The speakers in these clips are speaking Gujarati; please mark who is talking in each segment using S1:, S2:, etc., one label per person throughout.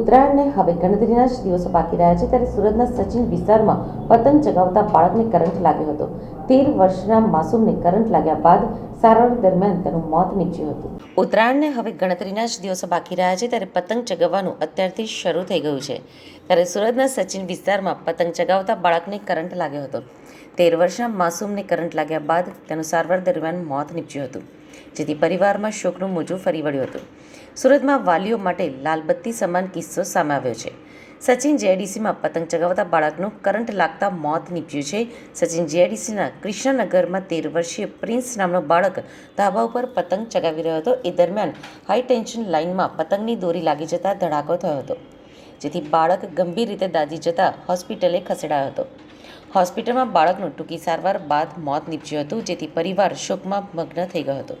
S1: ઉત્તરાયણને હવે ગણતરીના જ દિવસો બાકી રહ્યા છે ત્યારે સુરતના સચિન વિસ્તારમાં પતંગ ચગાવતા બાળકને કરંટ લાગ્યો હતો. તેર વર્ષના માસૂમને કરંટ લાગ્યા બાદ સારવાર દરમિયાન તેનું મોત નીપજ્યું હતું. ઉત્તરાયણને હવે ગણતરીના જ દિવસો બાકી રહ્યા છે ત્યારે પતંગ ચગાવવાનું અત્યારથી શરૂ થઈ ગયું છે. ત્યારે સુરતના સચિન વિસ્તારમાં પતંગ ચગાવતા બાળકને કરંટ લાગ્યો હતો. તેર વર્ષના માસૂમને કરંટ લાગ્યા બાદ તેનું સારવાર દરમિયાન મોત નીપજ્યું હતું. જેથી પરિવારમાં શોકનું મોજું ફરી વળ્યું હતું. સુરતમાં વાલીઓ માટે લાલબત્તી સમાન કિસ્સો સામે આવ્યો છે. સચિન જેઆઈડીસીમાં પતંગ ચગાવતા બાળકનું કરંટ લાગતા મોત નીપજ્યું છે. સચિન જેઆઈડીસીના કૃષ્ણનગરમાં તેર વર્ષીય પ્રિન્સ નામનો બાળક ધાબા ઉપર પતંગ ચગાવી રહ્યો હતો. એ દરમિયાન હાઈ ટેન્શન લાઇનમાં પતંગની દોરી લાગી જતા ધડાકો થયો હતો, જેથી બાળક ગંભીર રીતે દાઝી જતા હોસ્પિટલે ખસેડાયો હતો. હોસ્પિટલમાં બાળકનું ટૂંકી સારવાર બાદ મોત નીપજ્યું હતું જેથી પરિવાર શોકમાં મગ્ન થઈ ગયો હતો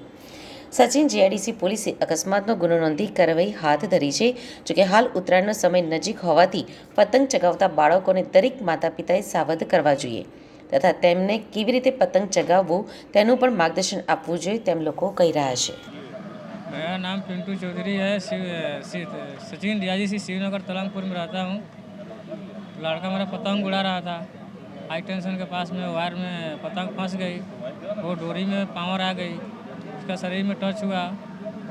S1: સચિન જીઆઈડીસી પોલીસે અકસ્માતનો ગુનો નોંધી કાર્યવાહી હાથ ધરી છે જોકે હાલ ઉત્તરાયણનો સમય નજીક હોવાથી પતંગ ચગાવતા બાળકોને દરેક માતા પિતાએ સાવધ કરવા જોઈએ તથા તેમને કેવી રીતે પતંગ ચગાવવું તેનું પણ માર્ગદર્શન આપવું જોઈએ તેમ લોકો કહી રહ્યા છે
S2: मेरा नाम पिंटू चौधरी है शिव शिव सचिन रियाजी से शिवनगर तलंगपुर में रहता हूँ लड़का मेरा पतंग उड़ा रहा था हाई टेंशन के पास में वायर में पतंग फंस गई। वो डोरी में पावर आ गई। उसका शरीर में टच हुआ।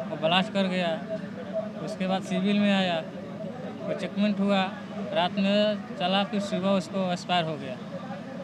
S2: वो ब्लास्ट कर गया। उसके बाद सिविल में आया। वो चेकमेंट हुआ। रात में चला फिर सुबह उसको एक्सपायर हो गया।